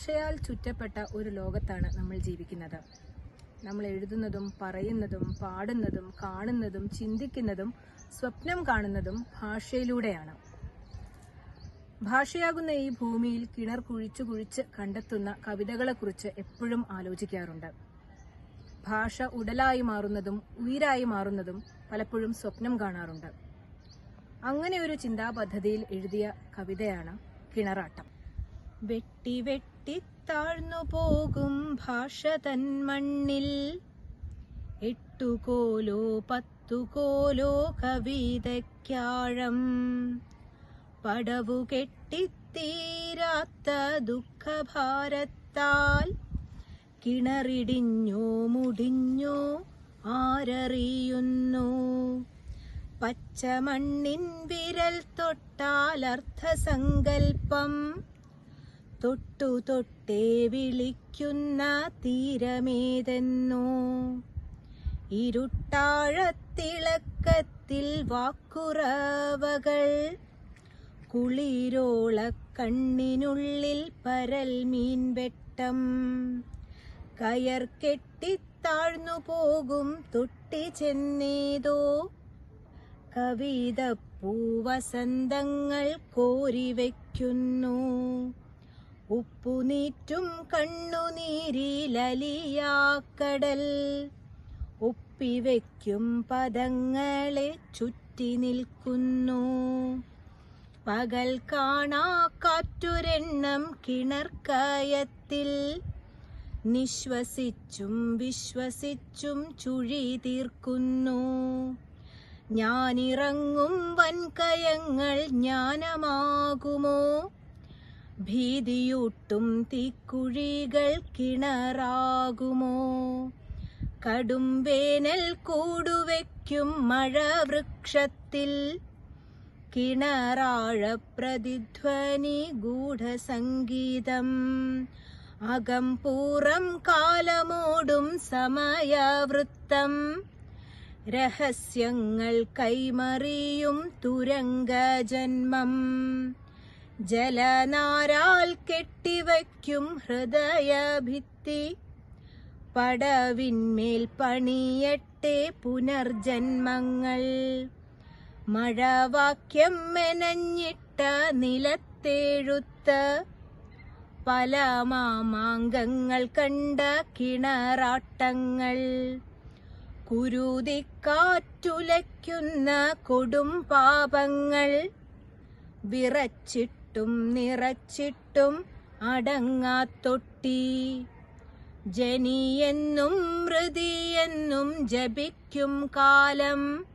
ഭാഷയാൽ ചുറ്റപ്പെട്ട ഒരു ലോകത്താണ് നമ്മൾ ജീവിക്കുന്നത്. നമ്മൾ എഴുതുന്നതും പറയുന്നതും പാടുന്നതും കാണുന്നതും ചിന്തിക്കുന്നതും സ്വപ്നം കാണുന്നതും ഭാഷയിലൂടെയാണ്. ഭാഷയാകുന്ന ഈ ഭൂമിയിൽ കിണർ കുഴിച്ചു കുഴിച്ച് കണ്ടെത്തുന്ന കവിതകളെക്കുറിച്ച് എപ്പോഴും ആലോചിക്കാറുണ്ട്. ഭാഷ ഉടലായി മാറുന്നതും ഉയിരായി മാറുന്നതും പലപ്പോഴും സ്വപ്നം കാണാറുണ്ട്. അങ്ങനെ ഒരു ചിന്താപദ്ധതിയിൽ എഴുതിയ കവിതയാണ് കിണറാട്ടം. വെട്ടി വെട്ടി താഴ്ന്നു പോകും ഭാഷ തൻ മണ്ണിൽ എട്ടുകോലോ പത്തുകോലോ കവിതയ്ക്കാഴം. പടവു കെട്ടിത്തീരാത്ത ദുഃഖഭാരത്താൽ. കിണറിടിഞ്ഞോ മുടിഞ്ഞോ ആരറിയുന്നു. പച്ചമണ്ണിൻ വിരൽ തൊട്ടാൽ അർത്ഥസങ്കൽപ്പം. തൊട്ടു തൊട്ടേ വിളിക്കുന്ന തീരമേതെന്നോ? ഇരുട്ടാഴത്തിളക്കത്തിൽ വാക്കുറവകൾ കുളിരോള കണ്ണിനുള്ളിൽ പരൽ മീൻവെട്ടം കയർ കെട്ടിത്താഴ്ന്നു പോകും തൊട്ടി ചെന്നേതോ? കവിത പൂവസന്തങ്ങൾ കോരിവെക്കുന്നു. ഉപ്പുനീറ്റും കണ്ണുനീരിലലിയാക്കടൽ. ഒപ്പിവെക്കും പദങ്ങളെ ചുറ്റി നിൽക്കുന്നു. പകൽ കാണാ കാറ്റുരെണ്ണം കിണർക്കയത്തിൽ. നിശ്വസിച്ചും വിശ്വസിച്ചും ചുഴി തീർക്കുന്നു. ഞാനിറങ്ങും വൻകയങ്ങൾ ജ്ഞാനമാകുമോ? ഭീതിയൂട്ടും തീക്കുഴികൾ കിണറാകുമോ? കടും വേനൽ കൂടുവെക്കും മഴ വൃക്ഷത്തിൽ കിണറാഴ പ്രതിധ്വനി ഗൂഢസംഗീതം. അകം പൂറം കാലമോടും സമയവൃത്തം. രഹസ്യങ്ങൾ കൈമറിയും തുരങ്കജന്മം ജലനാരാൽ കെട്ടിവയ്ക്കും ഹൃദയഭിത്തി. പടവിന്മേൽ പണിയട്ടെ പുനർജന്മങ്ങൾ. മഴവാക്യം മെനഞ്ഞിട്ട നിലത്തെഴുത്ത്. പല മാമാങ്കങ്ങൾ കണ്ട കിണറാട്ടങ്ങൾ. കുരുതിക്കാറ്റുലയ്ക്കുന്ന കൊടും പാപങ്ങൾ. വിറച്ചിട്ടും നിറച്ചിട്ടും അടങ്ങാത്തൊട്ടി. ജനിയെന്നും മൃതിയെന്നും ജപിക്കും കാലം.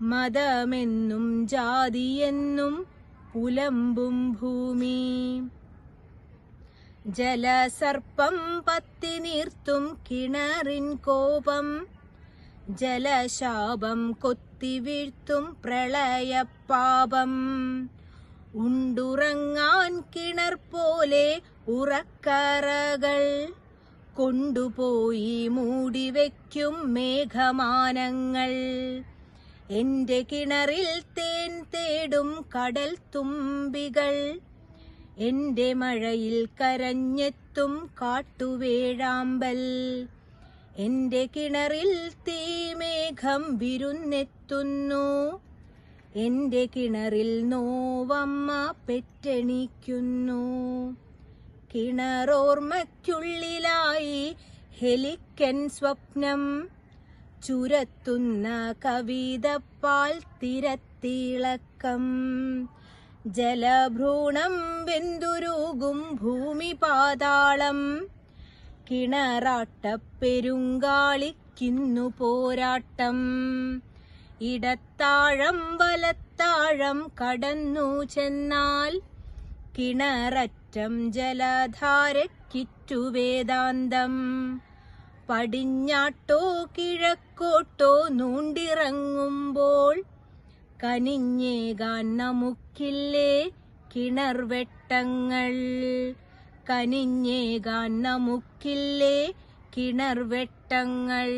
മതമെന്നും ജാതിയെന്നും പുലമ്പും ഭൂമി. ജലസർപ്പം പത്തി നീർത്തും കിണറിൻ കോപം. ജലശാപം കൊത്തിവീഴ്ത്തും പ്രളയപ്പാപം ഉണ്ടുറങ്ങാൻ കിണർ പോലെ ഉറക്കറകൾ കൊണ്ടുപോയി മൂടിവെക്കും മേഘമാനങ്ങൾ. എന്റെ കിണറിൽ തേൻ തേടും കടൽ തുമ്പികൾ. എന്റെ മഴയിൽ കരഞ്ഞെത്തും കാട്ടുവേഴാമ്പൽ. എന്റെ കിണറിൽ തീമേഘം വിരുന്നെത്തുന്നു. എന്റെ കിണറിൽ നോവമ്മ പെറ്റണിക്കുന്നു. കിണറോർമ്മയ്ക്കുള്ളിലായി ഹെലിക്കൻ സ്വപ്നം ചുരത്തുന്ന കവിതപ്പാൽ തിരത്തിളക്കം. ജലഭ്രൂണം വെന്തുരുകും ഭൂമി പാതാളം. കിണറാട്ടപ്പെരുങ്കാളിക്കുന്നു പോരാട്ടം. ഇടത്താഴം വലത്താഴം കടന്നു ചെന്നാൽ കിണററ്റം ജലധാരക്കിറ്റു വേദാന്തം. പടിഞ്ഞാട്ടോ കിഴക്കോട്ടോ നൂണ്ടിറങ്ങുമ്പോൾ കനിഞ്ഞേകാൻ നമുക്കില്ലേ കിണർവെട്ടങ്ങൾ. കനിഞ്ഞേകാൻ നമുക്കില്ലേ കിണർ വെട്ടങ്ങൾ